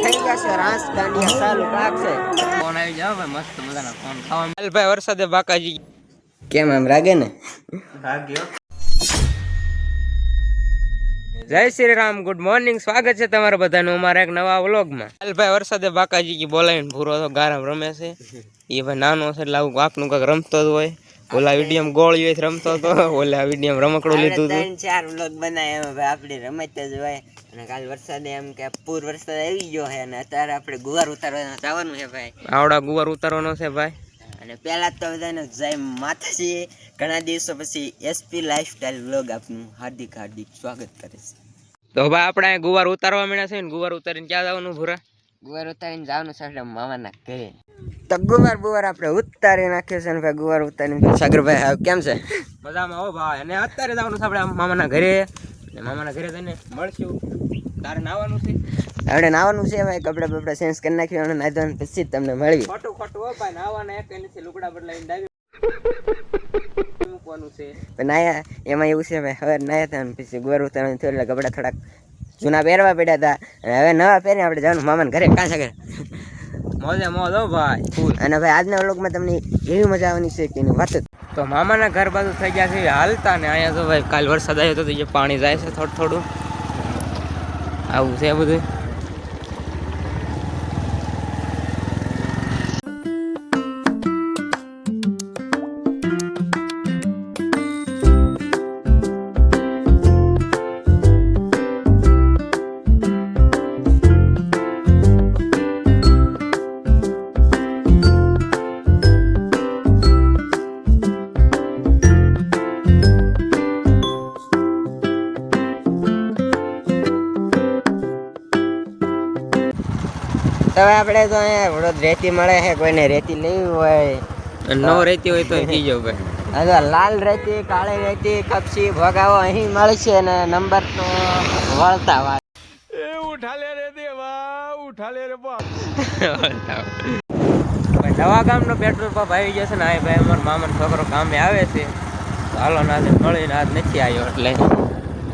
થઈ જશે રાસ દાંડિયા ચાલુ રાખશે ફોન આવી જાવ ભાઈ મસ્ત મજાના ફોન. ખાવા ભાઈ વરસાદે બાકાજી. કેમ એમ રાગે ને? જય શ્રી રામ ગુડ મોર્નિંગ સ્વાગત છે તમારા બધાનું અમારા એક નવા વ્લોગમાં. ભાઈ વરસાદે બાકાજી કી બોલાવીને ભૂરો તો ગારામ રમે છે. એ ભાઈ નાનો છે એટલે આવું કાંકનું કાંક રમતો જ હોય. ઓલા વિડીયમ ગોળી હોય રમતો હતો ઓલા વિડીયમ રમકડું લીધું હતું ચાર વ્લોગ બનાવ્યા હવે આપણે રમત જ હોય. અને કાલ વરસાદ એમ કે પૂર વરસાદ આવી ગયો છે અને અત્યારે આપણે ગુવાર ઉતારવા જવાનું છે ભાઈ. આવડા ગુવાર ઉતારવાનો છે ભાઈ. અને પહેલા તો બધાને જય માતાજી. ઘણા દિવસો પછી એસપી લાઈફસ્ટાઈલ વ્લોગ આપનું હાર્દિક હાર્દિક સ્વાગત કરે છે. તો ભાઈ આપણે ગુવાર ઉતારવા મળ્યા છે ને ગુવાર ઉતારીને ક્યાં જવાનું ભૂરા? ગુવાર ઉતારીને જવાનું છે મામાના ઘરે. તો ગુવાર બુવાર આપણે ઉતારી નાખ્યો છે ને ભાઈ ગુવાર ઉતારીને સાગરભાઈ હાવ કેમ છે? મજામાં હો ભાઈ. અને અત્યારે જવાનું છે આપણે મામાના ઘરે. મામાના ઘરે જઈને મળશું. તારે નાવાનું છે? આપણે નાવાનું છે ભાઈ કપડા બપડા ચેન્જ કરી નાખ્યું અને નાહી પછી તમને મળવી ખોટું ખોટું હો ભાઈ. નાવાના એક નથી લુગડા બદલાઈને ડાબી મૂકવાનું છે. પણ નાયા એમાં એવું છે ભાઈ હવે નાયા હતા પછી ગુવાર ઉતારવાનું થયું એટલે કપડા થોડાક જૂના પહેરવા પડ્યા હતા. અને હવે નવા પહેરીને આપણે જવાનું મામાના ઘરે. કાંસા છે મોજે મોજ હો ભાઈ. ફૂલ. અને ભાઈ આજના વ્લોગમાં તમને એવી મજા આવવાની છે કે એની વાત તો મામાના ઘર બાજુ થઈ ગયા છે હાલતા ને અહીંયા તો ભાઈ કાલ વરસાદ આવ્યો હતો તો પાણી જાય છે થોડું થોડું. આવું છે બધું. તો હવે આપણે તો અહીંયા વડોદ રેતી મળે છે કોઈને રેતી લેવી હોય. નો રેતી હોય તો કીજો ભાઈ. હા લાલ રેતી કાળી રેતી કપસી ભોગાવો અહીં મળશે અને નંબર તો વળતા વાત ભાઈ નવા ગામનો પેટ્રોલ પંપ આવી જશે ને આ ભાઈ અમારો મામાનો છોકરો કામે આવે છે. તો હાલો ના મળીને આજ નથી આવ્યો એટલે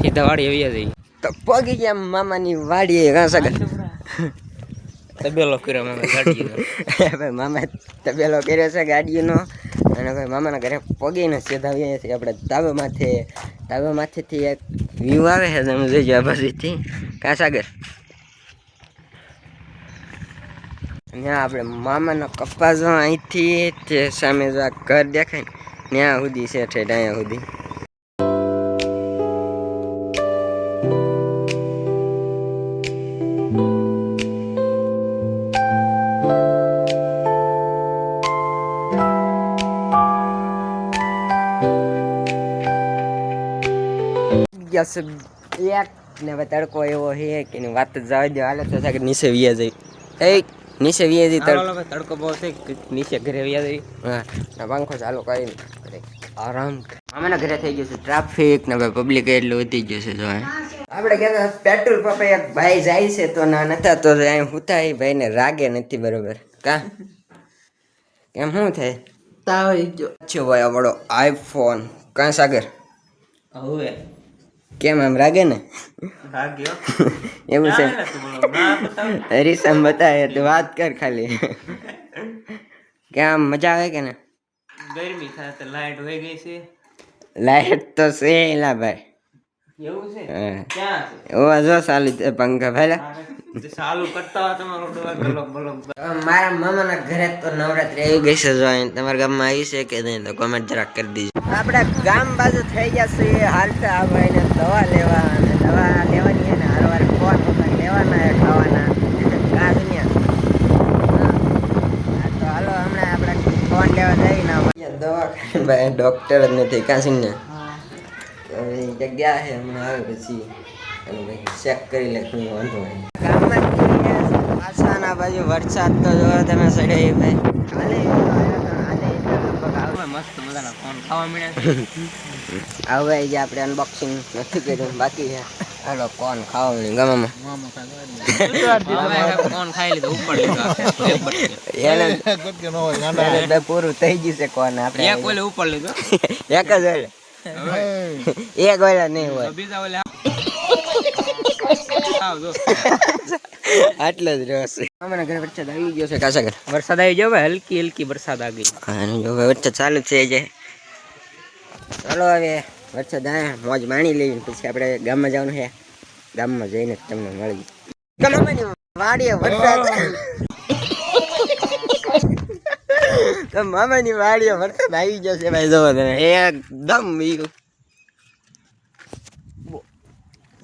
સીધા વાડી આવી જઈ તો પગી ગયા મામાની વાડીએ ઘાસ તબેલો કર્યો મામા ગાડીનો. ભાઈ મામા તબેલો કર્યો છે ગાડીનો. અને ભાઈ મામાના ઘરે પગીને સીધા આવીએ છીએ આપણે ધાબા માથે ધાબા માથેથી એક વ્યૂ આવે છે તમે જોઈજો આ બાજુથી. કાં સાગર ત્યાં આપણે મામાનો કપાસ જો અહીંથી તે સામે જો આ ઘર દેખાય ને, ત્યાં સુધી છે ઠેઠ, અહીંયા સુધી. ગયા છે એક ને હવે તડકો એવો છે કે એની વાત જ જવા દે. હાલે તો કે નીચે વિયા જઈ. એ નીચે વિયા જઈ તડકો તડકો બહુ છે કે નીચે ઘરે વિયા જઈ? હા ના પંખો ચાલુ કરીને આરામ મામાના ઘરે થઈ ગયું છે ટ્રાફિક ને ભાઈ પબ્લિક એટલું વધી ગયું છે જો આપણે કહેતા પેટ્રોલ પંપે એક ભાઈ જાય છે તો ના નતા તો અહીં હુતા એ ભાઈને રાગે નથી બરોબર. કા? કેમ શું થાય? તાવ છો ભાઈ આપણો આઈફોન કાં સાગર? હવે. કેમ આમ રાગે ને? એવું છે. હરીસમ બતાવે. તો વાત કર ખાલી. કે આમ મજા આવે કે ને? ગરમી થાય તો લાઈટ હોય ગઈ છે. લાઈટ તો છે એલા ભાઈ. એવું છે? ક્યાં છે? ઓ જો સાલી પંખા ભેલા કરતા તમારો મારા મામાના ઘરે તો નવરાત્રી આવી ગઈ છે જો તમારા ગામમાં આવી છે કે નહીં તો કોમેન્ટ જરાક કરી દીજો. આપણે ગામ બાજુ થઈ ગયા છે હાલતા આ ભાઈને દવા લેવા અને દવા લેવાની અને હારવાર ફોન લેવાના ખાવાના. કા દુનિયા. તો હાલો હમણાં આપણે ફોન લેવા જઈને. દવા ડોક્ટર જ નથી કાશી એ જગ્યા છે હમણાં આવે પછી એનું કંઈક ચેક કરી લે કોઈ વાંધો નહીં. ગામમાં પાછાના બાજુ વરસાદ તો જો તમે સડે ભાઈ. કાલે મસ્ત મજાના ફોન ખાવા મળ્યા હવે જે આપણે અનબોક્સિંગ નથી કર્યું બાકી છે. હાલો કોણ ખાવા મળ્યું ગામમાં. હવે ખાઈ લીધો ઉપર પૂરું થઈ ગયું છે કોણ આપણે ઉપર લીધો. એક જ હોય એક નહીં હોય. તો બીજા ઓલે આટલો જ રસ. અમારા ઘરે વરસાદ આવી ગયો છે કાસા ઘર વરસાદ આવી ગયો હલકી હલકી વરસાદ આવી ગઈ. જો વરસાદ ચાલુ જ છે જે ચાલો હવે વરસાદ આવે મોજ માણી લઈએ. પછી આપણે ગામમાં જવાનું છે. ગામમાં જઈને તમને મળી. વાડીએ વરસાદ તો મામાની વાડીઓ આવી ગયો છે ભાઈ જોવો તને એકદમ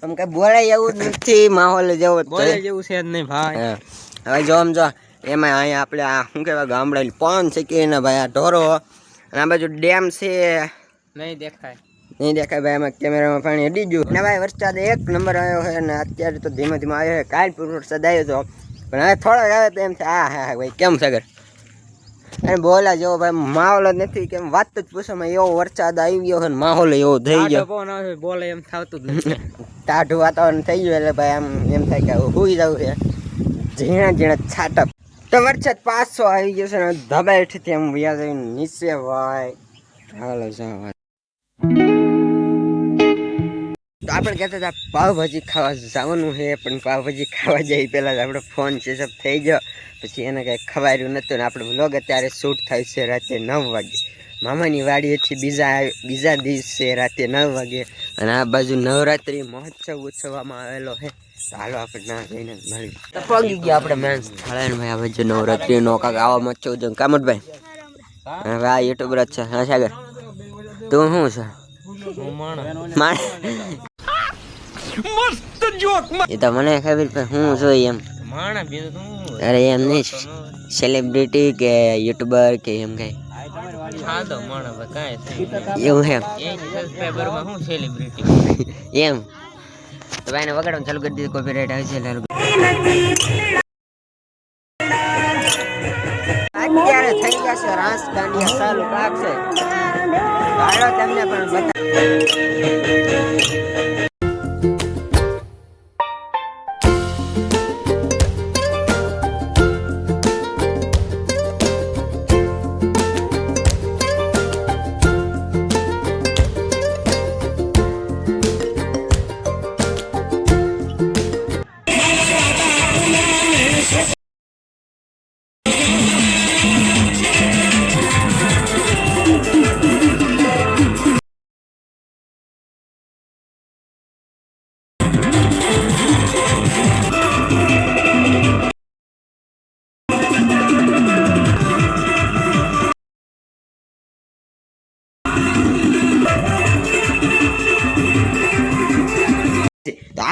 આમ કઈ બોલાય એવું નથી માહોલ જેવો બોલાય જેવું છે જ નહીં ભાઈ. હવે જો આમ જો એમાં અહીંયા આપણે આ શું કહેવાય ગામડા પોન છે કે એના ભાઈ આ ઢોરો. અને આ બાજુ ડેમ છે. નહીં દેખાય. નહીં દેખાય ભાઈ એમાં કેમેરામાં પાણી અડી ગયું. અને ભાઈ વરસાદ એક નંબર આવ્યો છે અને અત્યારે તો ધીમે ધીમે આવ્યો છે. કાલ પૂરો વરસાદ આવ્યો હતો પણ હવે થોડોક આવે તો એમ છે આ હા હા ભાઈ કેમ સગર અને બોલા જેવો ભાઈ માહોલ જ નથી કેમ વાત જ પૂછોમાં એવો વરસાદ આવી ગયો છે માહોલ એવો થઈ ગયો. આવે? બોલે એમ થતું જ નથી. ટાઢું વાતાવરણ થઈ ગયું એટલે ભાઈ આમ એમ થાય કે હુઈ જવું છે. ઝીણા ઝીણા છાટપ તો વરસાદ પાછો આવી ગયો છે ને ધબાઈથી એમ વ્યાજ નીચે ભાઈ હાલો જાઓ આપણે કહેતા હતા પાવભાજી ખાવા જવાનું છે પણ પાવભાજી ખાવા જાય પહેલાં આપણો ફોન છે સબ થઈ ગયો. પછી એને કંઈ ખવાયું નહોતું ને આપણે વ્લોગ અત્યારે શૂટ થાય છે રાતે નવ વાગે. મામાની વાડીએથી બીજા બીજા દિવસે રાતે નવ વાગે અને આ બાજુ નવરાત્રિ મહોત્સવ ઉત્સવવામાં આવેલો છે તો હાલો આપણે ના જઈને મળી તો પગી ગયા આપણે મેન સ્થળે ને ભાઈ આ બાજુ નવરાત્રિનો કાંક આવા મચ્છો ઉજવણ કામતભાઈ હવે આ યુટ્યુબર જ છે હા સાગર. તું શું છે? હું માણસ જોક એ તો મને ખબર પણ હું જોઈ એમ. માણા બીજું તો હું અરે એમ નહીં સેલિબ્રિટી કે યુટ્યુબર કે એમ કઈ. સાદો માણસ કાંઈ એવું એમ. સબસ્ક્રાઈબરમાં હું સેલિબ્રિટી એમ. તો ભાઈને વગાડવાનું ચાલુ કરી દીધું કોપીરાઇટ આવે છે અત્યારે થઈ જશે રાસ દાંડિયા ચાલુ પાકશે હાલો તમને પણ બતા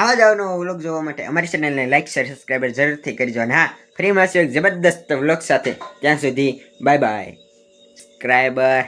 આવા જ આવનો વ્લોગ જોવા માટે અમારી ચેનલને લાઇક શેર સબસ્ક્રાઈબર જરૂરથી કરજો. અને હા, ફ્રી મળશે એક જબરદસ્ત વ્લોગ સાથે. ત્યાં સુધી બાય બાય સબસ્ક્રાઈબર